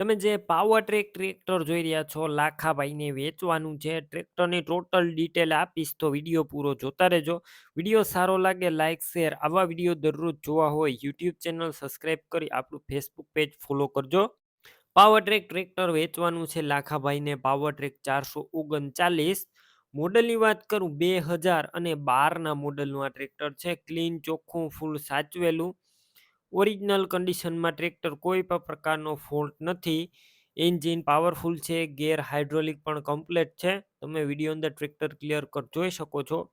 તમે જે power track tractor જોઈ રહ્યા છો, લાખાભાઈને વેચવાનું છે ટ્રેક્ટરની ટોટલ ડિટેલ આપીશ તો વીડિયો પૂરો જોતા રહેજો. વીડિયો સારો લાગે લાઇક શેર આવા વીડિયો દરરોજ જોવા હોય યુટ્યુબ ચેનલ સબસ્ક્રાઈબ કરી આપણું ફેસબુક પેજ ફોલો કરજો. પાવર ટ્રેક ટ્રેક્ટર વેચવાનું છે, લાખાભાઈને પાવર ટ્રેક ચારસો ઓગણચાલીસ. મોડલની વાત કરું, બે હજાર અને બારના મોડલનું આ ટ્રેક્ટર છે ક્લીન ચોખ્ખું ફૂલ સાચવેલું. ઓરિજિનલ કન્ડિશનમાં ટ્રેક્ટર કોઈ પણ પ્રકારનો ફોલ્ટ નથી. એન્જિન પાવરફુલ છે, ગેર હાઇડ્રોલિક પણ કમ્પ્લેટ છે. તમે વીડિયો અંદર ટ્રેક્ટર ક્લિયર કર, જોઈ શકો છો.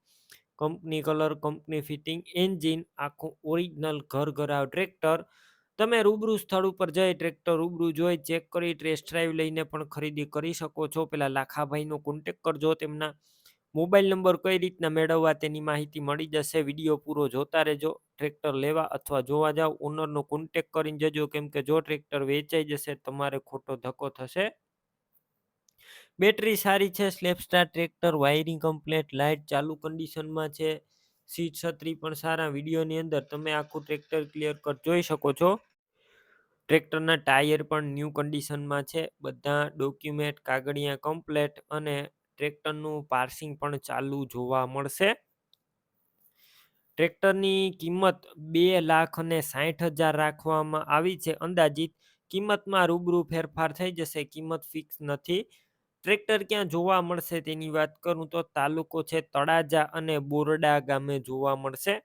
Company colour, company fitting, engine, આખું ઓરિજિનલ ઘર ઘરાવ ટ્રેક્ટર. તમે રૂબરૂ સ્થળ ઉપર જઈ ટ્રેક્ટર રૂબરૂ જોઈ, ચેક કરી, ટેસ્ટ ડ્રાઈવ લઈને પણ ખરીદી કરી શકો છો. પેલા લાખાભાઈનો કોન્ટેક કરજો તેમના. મોબાઈલ નંબર કઈ રીતના મેળવવા તેની માહિતી મળી જશે? વીડિયો પૂરો જોતા રહેજો. ટ્રેક્ટર લેવા અથવા જોવા જાવ. ઓનરનો કોન્ટેક કરીને જજો. કેમ કે જો ટ્રેક્ટર વેચાઈ જશે, તમારે ખોટો ધક્કો થશે. બેટરી સારી છે. Self starter tractor wiring complete light ચાલુ કન્ડિશનમાં છે. સીટ છત્રી પણ સારા. વિડીયોની અંદર તમે આખું ટ્રેક્ટર ક્લિયર કટ જોઈ શકો છો. ટ્રેક્ટરના ટાયર પણ ન્યૂ કન્ડિશનમાં છે. બધા ડોક્યુમેન્ટ કાગળિયા કમ્પ્લેટ અને ટ્રેક્ટરનું પાર્સિંગ પણ ચાલુ જોવા મળશે. ટ્રેક્ટરની કિંમત બે લાખ અને સાઠ હજાર રાખવામાં આવી છે. અંદાજિત કિંમતમાં રૂબરૂ ફેરફાર થઈ જશે. કિંમત ફિક્સ નથી. ટ્રેક્ટર ક્યાં જોવા મળશે તેની વાત કરું તો તાલુકો છે તળાજા અને બોરડા ગામે જોવા મળશે.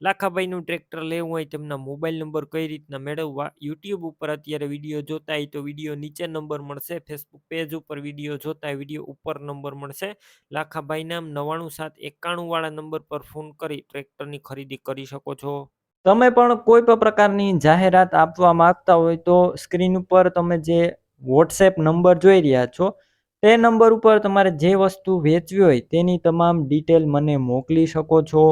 લાખાભાઈનું ટ્રેક્ટર લેવું હોય તેમના મોબાઈલ નંબર કઈ રીતના મેળવવા? યુટ્યુબ ઉપર અત્યારે વીડિયો જોતા હોય તો વીડિયો નીચે નંબર મળશે, ફેસબુક પેજ ઉપર વીડિયો જોતા વીડિયો ઉપર નંબર મળશે. લાખાભાઈ નામ નવાણું સાત એકાણું વાળા નંબર પર ફોન કરી ટ્રેક્ટરની ખરીદી કરી શકો છો. તમે પણ કોઈ પણ પ્રકારની જાહેરાત આપવા માંગતા હોય તો સ્ક્રીન ઉપર તમે જે વોટ્સએપ નંબર જોઈ રહ્યા છો, તે નંબર ઉપર તમારે જે વસ્તુ વેચવી હોય તેની તમામ ડિટેલ મને મોકલી શકો છો.